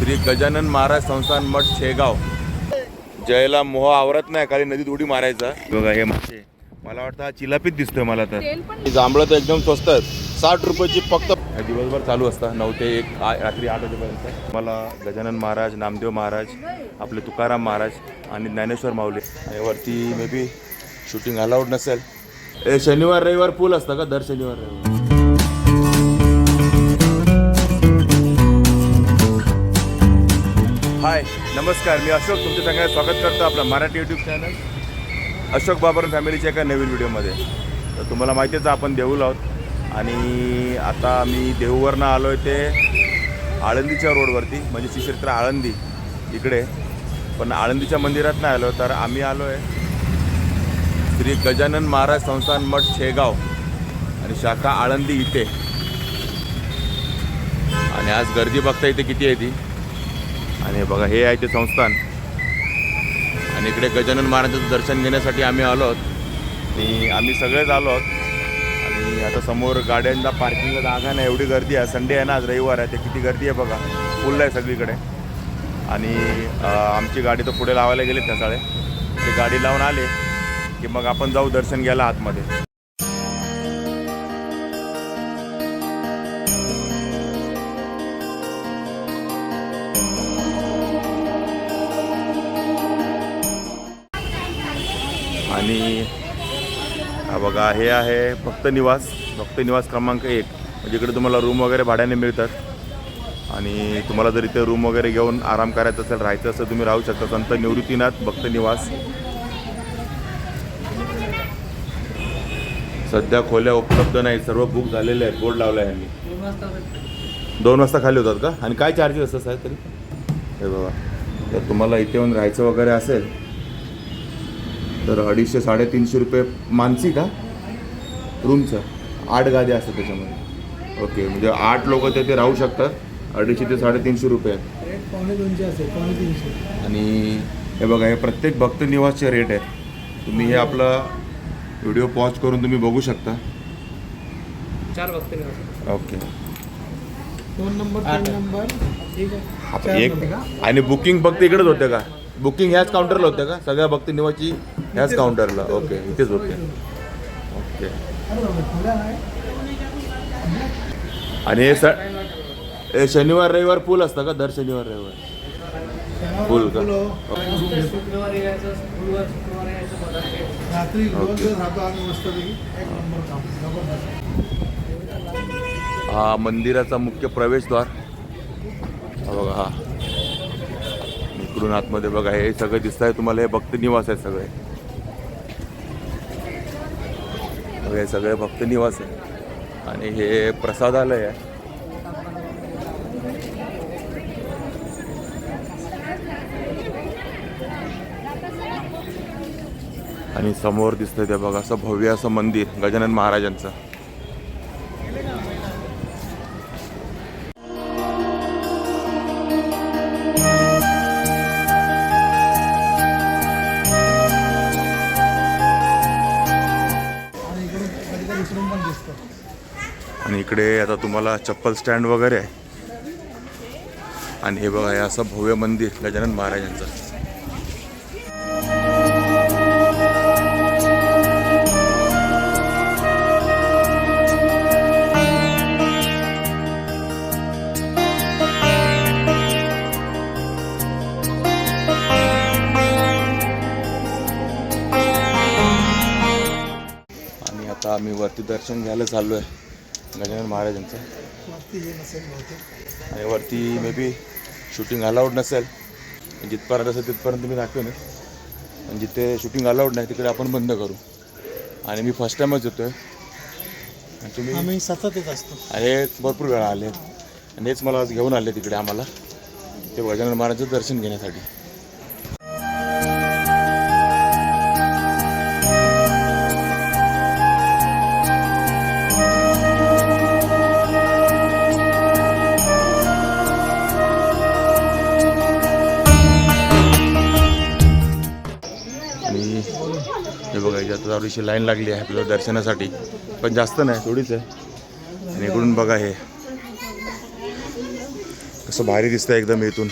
श्री गजानन महाराज संस्थान मठ शेगाव. जयला मोह आवरत नाही खाली नदीत उडी मारायचा. बघा हे मासे. मला वाटतं हा चिलापीत दिसतोय मला तर. जांभळं तर एकदम स्वस्त आहेत. साठ रुपयाची फक्त दिवसभर चालू असतं. नऊ ते एक रात्री आठ वाजेपर्यंत. मला गजानन महाराज नामदेव महाराज आपले तुकाराम महाराज आणि ज्ञानेश्वर माऊली. आणि वरती मे बी शूटिंग अलाउड नसेल. ए शनिवार रविवार पूल असतं का? दर शनिवार रविवार. नमस्कार मी अशोक तुमच्या सगळ्यांना स्वागत करतो आपला मराठी यूट्यूब चॅनल अशोक बाबर फॅमिलीच्या एका नवीन व्हिडिओमध्ये तर तुम्हाला माहितीच आपण देऊल आहोत. आणि आता मी देऊवरनं आलो आहे ते आळंदीच्या रोडवरती म्हणजे श्रीक्षेत्र आळंदी इकडे. पण आळंदीच्या मंदिरात नाही आलो तर आम्ही आलो आहे श्री गजानन महाराज संस्थान मठ शेगाव आणि शाखा आळंदी इथे. आणि आज गर्दी बघता इथे किती आहे ती? आणि बघा हे आहे ते संस्थान. आणि इकडे गजानन महाराजांचं दर्शन घेण्यासाठी आम्ही आलो आहोत. आणि आम्ही सगळेच आलो आहोत. आणि आता समोर गाड्यांना पार्किंगला जागा नाही एवढी गर्दी आहे. संडे आहे ना आज रविवार आहे ते किती गर्दी आहे बघा. फुल आहे सगळीकडे. आणि आमची गाडी तर पुढे लावायला गेली त्या साळे ते गाडी लावून आले की मग आपण जाऊ दर्शन घ्यायला आतमध्ये. आणि हा बघा हे आहे भक्त निवास भक्त निवास क्रमांक एक. म्हणजे इकडे तुम्हाला रूम वगैरे भाड्याने मिळतात. आणि तुम्हाला जर इथे रूम वगैरे घेऊन आराम करायचा असेल राहायचं असेल तुम्ही राहू शकता. संत निवृत्तीनाथ भक्त निवास. सध्या खोल्या उपलब्ध नाही सर्व बुक झालेले आहेत बोर्ड लावला आहे यांनी दोन वाजता खाली होतात का? आणि काय चार्जेस असतात साहेब तरी? हे बघा तर तुम्हाला इथे येऊन राहायचं वगैरे असेल तर अडीचशे साडेतीनशे रुपये मानसी का? रूमचं. आठ गाद्या असतात त्याच्यामध्ये. ओके म्हणजे आठ लोक तिथे राहू शकतात. अडीचशे ते साडेतीनशे रुपये. आणि हे बघा हे प्रत्येक भक्त निवासचे रेट आहेत. तुम्ही हे आपला व्हिडिओ पॉज करून तुम्ही बघू शकता. चार बघते ओके. दोन नंबर तीन नंबर ठीक आहे. आप- चार एक? आणि बुकिंग फक्त इकडेच होते का? बुकिंग ह्याच काउंटरला होते का? सगळ्या भक्त निवासची ह्याच काउंटरला ओके इथेच होते. ओके. आणि हे स हे शनिवार रविवार पूल असतं का? दर शनिवार रविवार? फुल का? जबरदस्त. हा मंदिराचा मुख्य प्रवेशद्वार. हा बघा हा. इकडून आतमध्ये बघा हे सगळं दिसत आहे तुम्हाला. हे भक्त निवास आहे सगळे बघा, हे सगळे भक्त निवास आहे. आणि हे प्रसादालय आहे. आणि समोर दिसतंय ते बघा असं भव्य असं मंदिर गजानन महाराजांचं. इकडे आता तुम्हाला चप्पल स्टँड वगैरे आहे. आणि हे बघा हे असं भव्य मंदिर गजानन महाराजांचं. आणि आता आम्ही वरती दर्शन घ्यायला चाललो आहे गजानन महाराजांचं आणि वरती मे बी शूटिंग अलाउड नसेल. जिथपर्यंत असेल तिथपर्यंत मी दाखवेन. आणि जिथे शूटिंग अलाउड नाही तिकडे आपण बंद करू. आणि मी फर्स्ट टाईमच येतो आहे आणि तुम्ही आम्ही सतत येत असतो हे भरपूर वेळा आले आणि हेच मला आज घेऊन आले तिकडे आम्हाला. ते गजानन महाराजांचं दर्शन घेण्यासाठी. थोडीशी लाईन लागली आहे आपल्याला दर्शनासाठी. पण जास्त नाही थोडीच आहे. आणि इकडून बघा हे. कसं भारी दिसतंय एकदम इथून.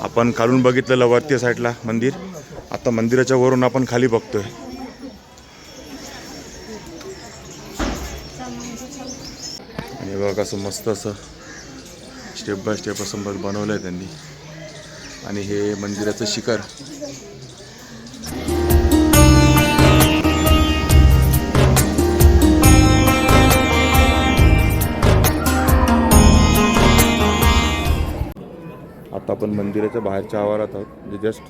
आपण खालून बघितलेलं वरती साईडला मंदिर. आता मंदिराच्या वरून आपण खाली बघतोय. आणि बघा कसं मस्त असं स्टेप बाय स्टेप असं बनवलं आहे त्यांनी. आणि हे मंदिराचं शिखर. आता आपण मंदिराच्या बाहेरच्या आवारात आहोत. म्हणजे जस्ट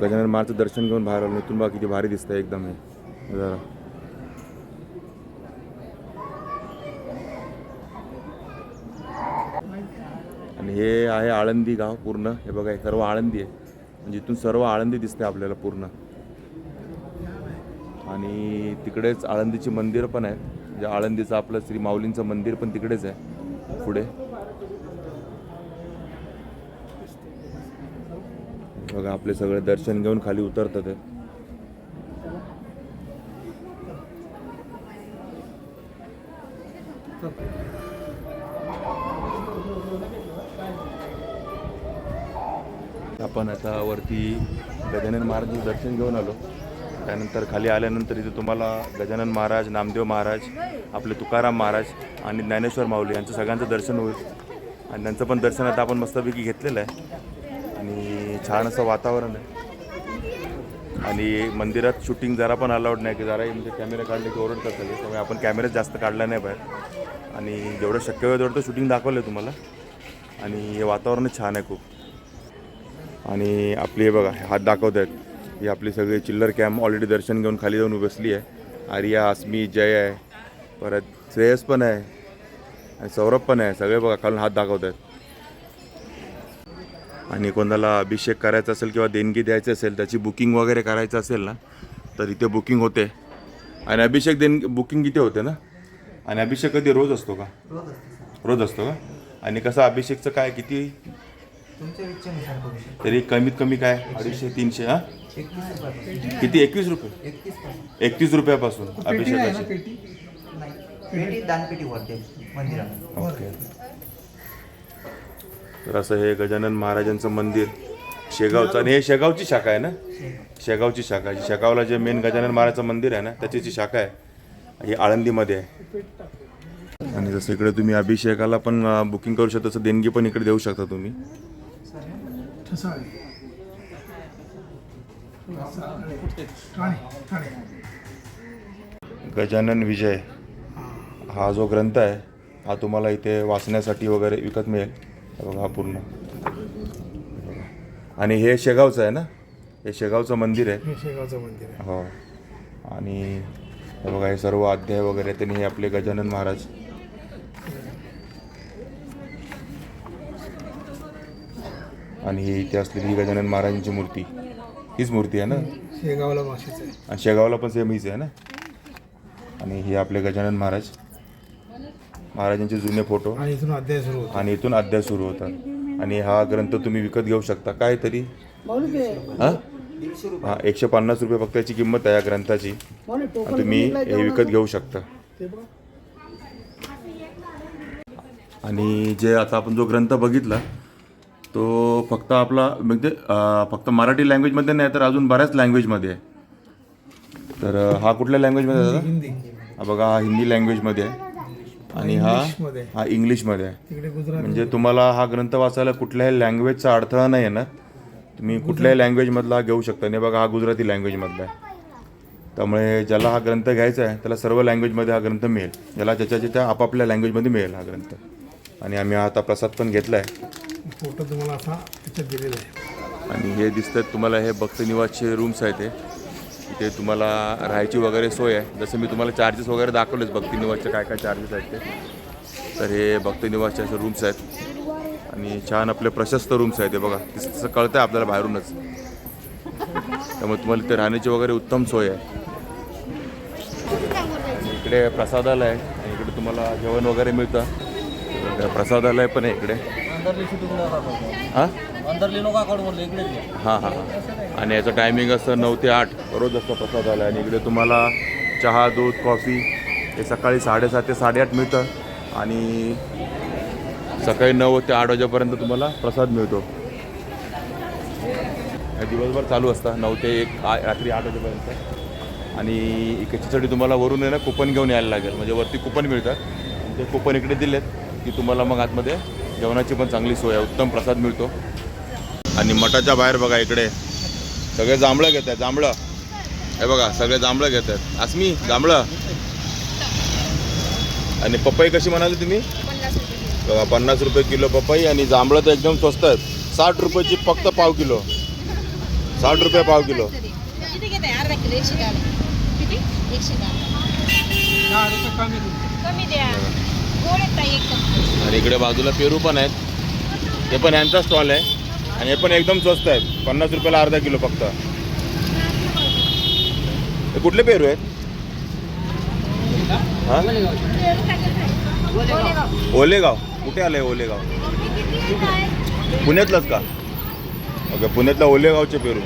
गजानन महाराजचं दर्शन घेऊन बाहेर आलो. इथून बघा किती भारी दिसतंय एकदम हे. जरा. आणि हे आहे आळंदी गाव पूर्ण. हे बघा हे सर्व आळंदी आहे. म्हणजे इथून सर्व आळंदी दिसते आपल्याला पूर्ण. आणि तिकडेच आळंदीची मंदिरं पण आहेत. म्हणजे आळंदीचं आपलं श्री माऊलींचं मंदिर पण तिकडेच आहे. पुढे. बघा आपले सगळे दर्शन घेऊन खाली उतरतात आहे. आपण आता वरती गजानन महाराजांचं दर्शन घेऊन आलो. त्यानंतर खाली आल्यानंतर इथे तुम्हाला गजानन महाराज नामदेव महाराज आपले तुकाराम महाराज आणि ज्ञानेश्वर माऊली यांचं सगळ्यांचं दर्शन होईल. आणि त्यांचं पण दर्शन आता आपण मस्तपैकी घेतलेलं आहे. आणि छान असं वातावरण आहे. आणि मंदिरात शूटिंग जरा पण अलाउड नाही की जरा म्हणजे कॅमेरा काढले की ओरड करता येईल त्यामुळे आपण कॅमेरेच जास्त काढला नाही बाहेर. आणि जेवढं शक्य होईल तेवढं शूटिंग दाखवलं आहे तुम्हाला. आणि हे वातावरणच छान आहे खूप. आणि आपली हे बघा हात दाखवत आहेत ही आपली सगळी चिल्लर कॅम्प ऑलरेडी दर्शन घेऊन खाली जाऊन बसली आहे. आर्या अस्मी जय आहे. परत श्रेयस पण आहे. आणि सौरभ पण आहे. सगळे बघा खालून हात दाखवत आहेत आणि कोणाला अभिषेक करायचा असेल किंवा देणगी द्यायची असेल त्याची बुकिंग वगैरे करायचं असेल ना तर इथे बुकिंग होते. आणि अभिषेक देण बुकिंग इथे होते ना? आणि अभिषेक कधी? रोज असतो का? रोज असतो का? आणि कसं अभिषेकचं काय? किती? तुमच्या इच्छेनुसार करू शकतो. तरी कमीत कमी काय? अडीचशे तीनशे हा? किती? एकवीस रुपये? एकतीसपासून एकतीस रुपयापासून अभिषेकाची. पेटी? नाही. पेटी दानपेटी वरते मंदिरामध्ये. ओके. तर असं हे गजानन महाराजांचं मंदिर शेगावचं. आणि हे शेगावची शाखा आहे ना? शेगावची शाखा आहे. शेगावला जे मेन गजानन महाराजचं मंदिर आहे ना त्याची जी शाखा आहे. ही आळंदीमध्ये आहे. आणि जसं इकडे तुम्ही अभिषेकाला पण बुकिंग करू शकता तसं देणगी पण इकडे देऊ शकता तुम्ही. गजानन विजय हा जो ग्रंथ आहे हा तुम्हाला इथे वाचण्यासाठी वगैरे विकत मिळेल. बघा हा पूर्ण. आणि हे शेगावचं आहे ना? हे शेगावचं मंदिर आहे. हे शेगावचं मंदिर आहे. हो. आणि हे बघा हे सर्व अध्याय वगैरे त्यांनी हे आपले गजानन महाराज. आणि ही इथे असलेली गजानन महाराजांची मूर्ती. हीच मूर्ती आहे ना? शेगावला माशीच आहे. आणि शेगावला पण सेम हीच आहे ना? आणि हे आपले गजानन महाराज. महाराजांचे जुने फोटो. आणि इथून अध्याय सुरू होतो. आणि इथून अध्याय सुरू होतात. आणि हा ग्रंथ तुम्ही विकत घेऊ शकता. काय तरी हा? हा एकशे पन्नास रुपये फक्त याची किंमत आहे या ग्रंथाची. तुम्ही हे विकत घेऊ शकता. ते बघा. आणि जे आता आपण जो ग्रंथ बघितला तो फक्त आपला म्हणजे फक्त मराठी लँग्वेजमध्ये नाही तर अजून बऱ्याच लँग्वेजमध्ये आहे. तर हा कुठल्या लँग्वेजमध्ये आहे दादा? हा बघा हा हिंदी लँग्वेजमध्ये आहे. आणि हा इंग्लिशमध्ये. हा इंग्लिशमध्ये. आहे तिकडे गुजरात म्हणजे तुम्हाला हा ग्रंथ वाचायला कुठल्याही लँग्वेजचा अडथळा नाही येणार. तुम्ही कुठल्याही लँग्वेजमधला हा घेऊ शकता. आणि बघा हा गुजराती लँग्वेजमधला आहे. त्यामुळे ज्याला हा ग्रंथ घ्यायचा आहे त्याला सर्व लँग्वेजमध्ये हा ग्रंथ मिळेल. ज्याला ज्याच्या ज्याच्या आपापल्या लँग्वेजमध्ये मिळेल हा ग्रंथ. आणि आम्ही आता प्रसाद पण घेतला आहे. फोटो तुम्हाला असा त्याच्यात दिलेला आहे. आणि हे दिसतात तुम्हाला हे भक्त निवासचे रूम्स आहेत ते इथे तुम्हाला राहायची वगैरे सोय आहे. जसं मी तुम्हाला चार्जेस वगैरे दाखवलेच भक्ती निवासचे काय काय चार्जेस आहेत ते. तर हे भक्त निवासचे असे रूम्स आहेत. आणि छान आपले प्रशस्त रूम्स आहेत ते बघा. तसं कळतं आहे आपल्याला बाहेरूनच. त्यामुळे तुम्हाला इथे राहण्याची वगैरे उत्तम सोय आहे. इकडे प्रसादालय आहे. आणि इकडे तुम्हाला जेवण वगैरे मिळतं. प्रसादालय पण आहे इकडे. हां? हां हां हां. आणि याचं टायमिंग असतं नऊ ते आठ. रोज असतं प्रसाद आला आणि इकडे तुम्हाला चहा दूध कॉफी हे सकाळी साडेसात ते साडेआठ मिळतं. आणि सकाळी नऊ ते आठ वाजेपर्यंत तुम्हाला प्रसाद मिळतो. हे दिवसभर चालू असतं. नऊ ते एक रात्री आठ वाजेपर्यंत. आणि याच्यासाठी तुम्हाला वरून आहे ना कुपन घेऊन यायला लागेल. म्हणजे वरती कुपन मिळतात. ते कुपन इकडे दिलेत की तुम्हाला मग आतमध्ये जेवणाची पण चांगली सोय आहे. उत्तम प्रसाद मिळतो. आणि मठाच्या बाहेर बघा इकडे. सगळे जांभळं घेत आहेत जांभळं. हे बघा सगळे जांभळं घेत आहेत. आसमी जांभळं. आणि पपई कशी म्हणाली तुम्ही? बघा पन्नास रुपये किलो पपई आणि जांभळं तर एकदम स्वस्त आहेत. साठ रुपयाची फक्त पाव किलो. साठ रुपये पाव किलो. आणि इकडे बाजूला पेरू पण आहेत. ते पण यांचा स्टॉल आहे. आणि हे पण एकदम स्वस्त आहेत. पन्नास रुपयाला अर्धा किलो फक्त. हे कुठले पेरू आहेत? हा? ओलेगाव. कुठे आलंय ओलेगाव? पुण्यातलंच का? ओके पुण्यातल्या ओलेगावचे पेरू.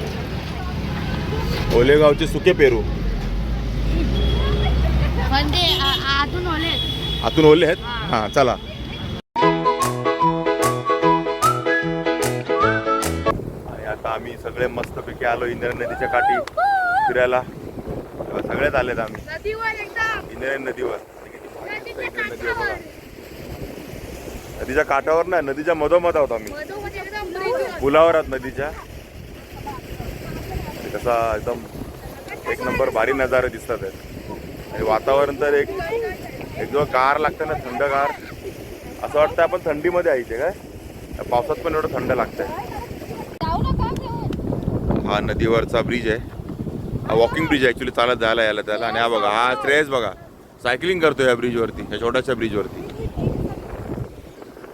ओलेगावचे सुके पेरू. म्हणजे आतून ओले आहेत. हां चला. आम्ही सगळे मस्तपैकी आलो इंदिरा नदीच्या काठी फिरायला. तेव्हा सगळेच आलेत आम्ही. इंदिरा नदीवर. बघा. नदीच्या काठावर नाही नदीच्या मधोमध आहोत आम्ही. पुलावर आहोत नदीच्या. कसा एकदम एक नंबर भारी नजारे दिसतात आहेत. आणि वातावरण तर एक एक जो गार लागतं ना थंडगार असं वाटतं आपण थंडीमध्ये आहे इथे काय? पावसात पण एवढं थंड लागतंय. हा नदीवरचा ब्रिज आहे. हा वॉकिंग ब्रिज आहे. ॲक्च्युली चालत जायला यायला त्याला. आणि हा बघा हा श्रेयस बघा. सायकलिंग करतो या ब्रिजवरती या छोट्याशा ब्रिजवरती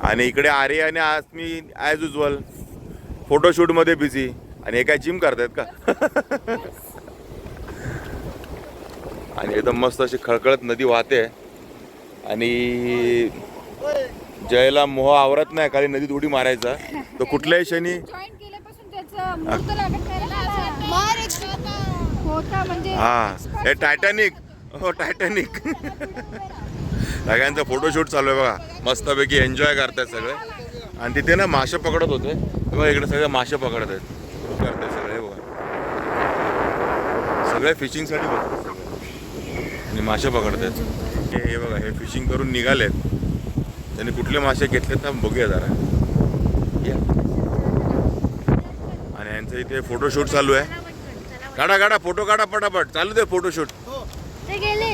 आणि इकडे आर्य आणि आज मी ॲज युजल फोटोशूटमध्ये बिझी आणि हे काय जिम करतायत का? आणि एकदम मस्त अशी खळखळत नदी वाहते. आणि जयला मोह आवरत नाही. खाली नदीत उडी मारायचा. तो कुठल्याही क्षणी होता म्हणजे हा हे टायटॅनिक हो टायटॅनिक सगळ्यांचा फोटोशूट चालू आहे बघा. मस्तपैकी एन्जॉय करतायत सगळे. आणि तिथे ना मासे पकडत होते. बघा इकडे सगळे मासे पकडत आहेत. करतायत सगळे हे बघा. सगळे फिशिंगसाठी बघतात सगळे. आणि मासे पकडत आहेत हे हे बघा हे फिशिंग करून निघालेत. त्यांनी कुठले मासे घेतलेत ना बघूया जरा. या. आणि यांचं इथे फोटोशूट चालू आहे. काढा काढा फोटो काढा पटापट. चालू दे फोटोशूट ते गेले.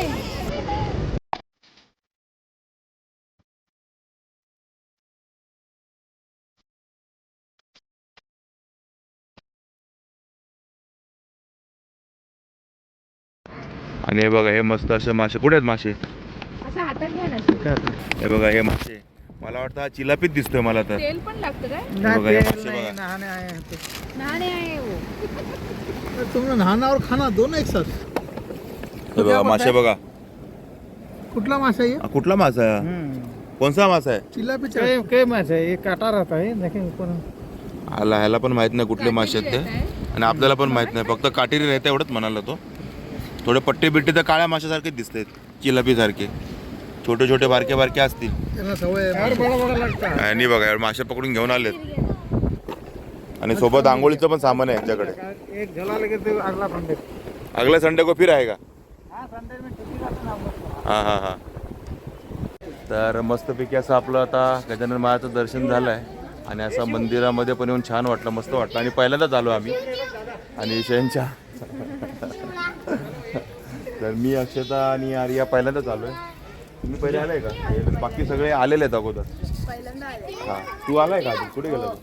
आणि हे बघा हे मस्त असे मासे. कुठे आहेत मासे? असं हातात घ्या ना. हे बघा हे मासे. मला वाटतं हा चिलापीत दिसतोय मला तर. तेल पण लागतं काय? हे बघा हे मासे नाही, बघा. नहाणे आहे. ते. नाणे आहे हो. तर तुम्ही नहाना और खाना दोन एक साथ. हे बघा मासे बघा. कुठला मासा आहे? हा, कुठला मासा आहे? हा? कोणता मासा आहे? चिलापी कई कई मासा है ये काटा रहता है आला ह्याला पण माहीत नाही कुठले मासे आहेत ते. आणि आपल्याला पण माहीत नाही. फक्त काटेरी राहते एवढंच म्हणाला तो. थोडे पट्टे बिट्टे तर काळ्या माशासारखे दिसतात. चिलापी सारखे. छोटे छोटे बारके बारके असतील. त्यांना सवय आहे. बड़ा बड़ा लगता आणि बघा एवढे मासे पकडून घेऊन आलेत. आणि सोबत आंघोळीचं पण सामान आहे यांच्याकडे. एक झला लगे तो अगला फंडे अगले संडे को फिर आएगा? हाँ संडे में छुट्टी रहता ना हम लोग को। हां हां हां. तर मस्तपैकी असं आपलं आता गजानन महाराजचं दर्शन झालं आहे आणि असं मंदिरामध्ये पण येऊन छान वाटलं मस्त वाटलं. आणि पहिल्यांदाच आलो आम्ही. आणि शयनच्या तर मी अक्षता आणि आर्या पहिल्यांदाच आलो आहे तुम्ही पहिले आलाय का? बाकी सगळे आलेले आहेत अगोदर. हां. तू आलाय का आधी? कुठे गेला तू?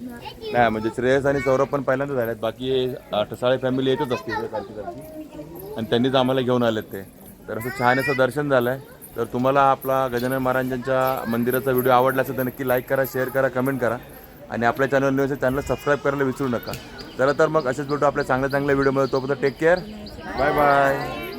नाही म्हणजे श्रेयस आणि सौरभ पण पहिल्यांदाच आले आहेत बाकी ठसाळे फॅमिली येतच असते सारखी सारखी. आणि त्यांनीच आम्हाला घेऊन आलेत ते. तर असं छान असं दर्शन झालं आहे तर तुम्हाला आपला गजानन महाराजांच्या मंदिराचा व्हिडिओ आवडला असेल तर नक्की लाईक करा शेअर करा कमेंट करा. आणि आपल्या चॅनल न्यूज चॅनलला सबस्क्राईब करायला विसरू नका. चला तर मग असेच भेटू आपल्या चांगल्या चांगल्या व्हिडिओमध्ये तोपर्यंत टेक केअर बाय बाय